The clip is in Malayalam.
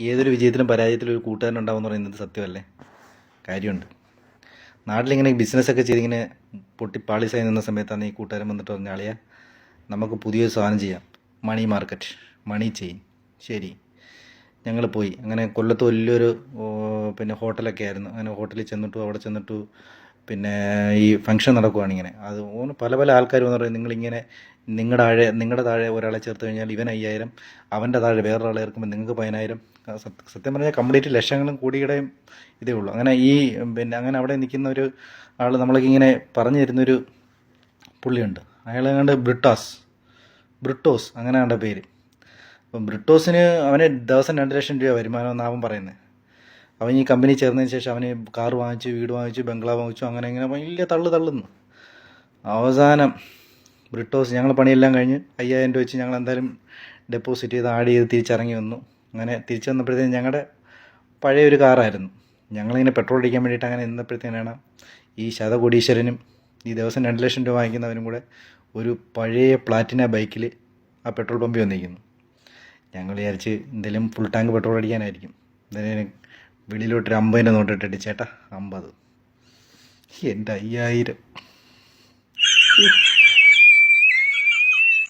ഏതൊരു വിജയത്തിലും പരാജയത്തിലും ഒരു കൂട്ടുകാരൻ ഉണ്ടാവുമെന്ന് പറയുന്നത് സത്യമല്ലേ? കാര്യമുണ്ട്. നാട്ടിലിങ്ങനെ ബിസിനസ്സൊക്കെ ചെയ്തിങ്ങനെ പൊട്ടി പാളിസായി നിന്ന സമയത്താണ് ഈ കൂട്ടുകാരൻ വന്നിട്ട് പറഞ്ഞ ആളിയ നമുക്ക് പുതിയൊരു സാധനം ചെയ്യാം. Money market. Money chain. ശരി. ഞങ്ങൾ പോയി. അങ്ങനെ കൊല്ലത്ത് വലിയൊരു പിന്നെ ഹോട്ടലൊക്കെ ആയിരുന്നു. അങ്ങനെ ഹോട്ടലിൽ ചെന്നിട്ടു അവിടെ ചെന്നിട്ടു പിന്നെ ഈ ഫംഗ്ഷൻ നടക്കുവാണിങ്ങനെ അത് പല പല ആൾക്കാർ വന്ന് പറയും നിങ്ങളിങ്ങനെ നിങ്ങളുടെ താഴെ നിങ്ങളുടെ താഴെ ഒരാളെ ചേർത്ത് കഴിഞ്ഞാൽ ഇവൻ അയ്യായിരം അവന്റെ താഴെ വേറൊരാളെ ചേർക്കുമ്പോൾ നിങ്ങൾക്ക് പതിനായിരം. സത്യ- പറഞ്ഞാൽ കംപ്ലീറ്റ് ലക്ഷങ്ങളും കോടിയുടെയും ഇതേ ഉള്ളൂ. അങ്ങനെ ഈ പിന്നെ അങ്ങനെ അവിടെ നിൽക്കുന്ന ഒരു ആൾ നമ്മളൊക്കെ ഇങ്ങനെ പറഞ്ഞു തരുന്നൊരു പുള്ളിയുണ്ട്. അയാളെ ബ്രിട്ടാസ് ബ്രിട്ടോസ് അങ്ങനെ കണ്ട പേര്. അപ്പം ബ്രിട്ടോസിന് അവന് ദിവസം രണ്ട് ലക്ഷം രൂപ വരുമാനം എന്നാവും പറയുന്നത്. അവൻ ഈ കമ്പനി ചേർന്നതിന് ശേഷം അവന് കാർ വാങ്ങിച്ചു വീട് വാങ്ങിച്ചു ബംഗ്ലാവ് വാങ്ങിച്ചു അങ്ങനെ ഇങ്ങനെ വലിയ തള്ളു തള്ളുന്നു. അവസാനം ബ്രിട്ടോസ് ഞങ്ങൾ പണിയെല്ലാം കഴിഞ്ഞ് അയ്യായിരം രൂപ വെച്ച് ഞങ്ങൾ എന്തായാലും ഡെപ്പോസിറ്റ് ചെയ്ത് ആഡ് ചെയ്ത് തിരിച്ചിറങ്ങി വന്നു. അങ്ങനെ തിരിച്ചു വന്നപ്പോഴത്തേക്കും ഞങ്ങളുടെ പഴയ ഒരു കാറായിരുന്നു ഞങ്ങളിങ്ങനെ പെട്രോൾ അടിക്കാൻ വേണ്ടിയിട്ട് അങ്ങനെ നിന്നപ്പോഴത്തേനാണ് ഈ ശതകോടീശ്വരനും ഈ ദിവസം രണ്ട് ലക്ഷം രൂപ വാങ്ങിക്കുന്നവനും കൂടെ ഒരു പഴയ പ്ലാറ്റിന ബൈക്കിൽ ആ പെട്രോൾ പമ്പിൽ വന്നിരിക്കുന്നു. ഞങ്ങൾ വിചാരിച്ച് എന്തെങ്കിലും ഫുൾ ടാങ്ക് പെട്രോൾ അടിക്കാനായിരിക്കും. എന്തായാലും വെളിയിലോട്ടൊരു അമ്പതിന്റെ നോട്ടിട്ടിട്ട് ചേട്ടാ അമ്പത്. എന്റെ അയ്യായിരം.